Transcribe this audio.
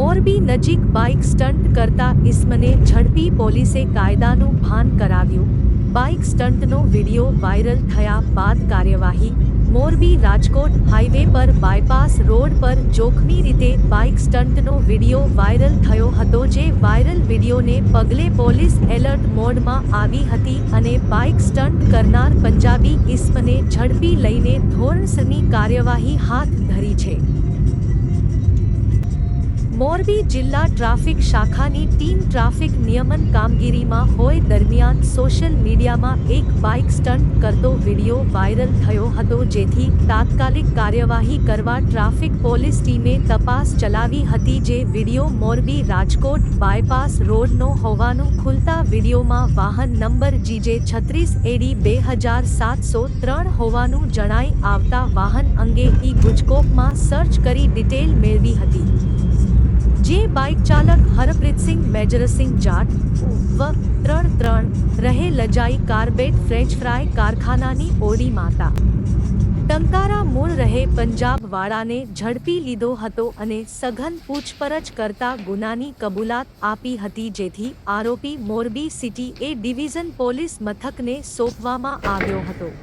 મોરબી નજીક bike stunt કરતા ઇસમને ઝડપી પોલીસે કાયદાનું ભાન કરાવ્યું બાઇક સ્ટન્ટનો વીડિયો વાયરલ થયા બાદ કાર્યવાહી મોરબી રાજકોટ હાઈવે પર બાયપાસ રોડ પર જોખમી રીતે બાઇક સ્ટન્ટનો વીડિયો વાયરલ થયો હતો જે વાયરલ વિડિયોને પગલે પોલીસ એલર્ટ મોડમાં આવી હતી અને બાઇક સ્ટન્ટ કરનાર પંજાબી ઇસમને ઝડપી લઈને ધોરણસરની કાર્યવાહી હાથ ધરી છે મોરબી જિલ્લા ટ્રાફિક શાખાની ટીમ ટ્રાફિક નિયમન કામગીરીમાં હોય દરમિયાન સોશિયલ મીડિયામાં એક બાઇક સ્ટન્ટ કરતો વિડિયો વાયરલ થયો હતો જેથી તાત્કાલિક કાર્યવાહી કરવા ટ્રાફિક પોલીસ ટીમે તપાસ ચલાવી હતી જે વિડિયો મોરબી રાજકોટ બાયપાસ રોડનો હોવાનું ખુલતા વિડિયોમાં વાહન નંબર જીજે છત્રીસ એડી બે હજાર સાતસો ત્રણ હોવાનું જણાઈ આવતા વાહન અંગે ઈ ગુજકોપમાં સર્ચ કરી ડિટેલ મેળવી હતી. જે બાઇક ચાલક હરપ્રીતસિંહ મેજરસિંહ જાટ વ ત્રણ ત્રણ રહે લજાઈ કાર્બેટ ફ્રેન્ચ ફ્રાય કારખાનાની ઓડી માતા. ટંકારા મૂળ રહે પંજાબ વાળાને ઝડપી લીધો હતો અને સઘન પૂછપરછ કરતા ગુનાની કબૂલાત આપી હતી જેથી આરોપી Morbi city A division police મથકને સોંપવામાં આવ્યો હતો.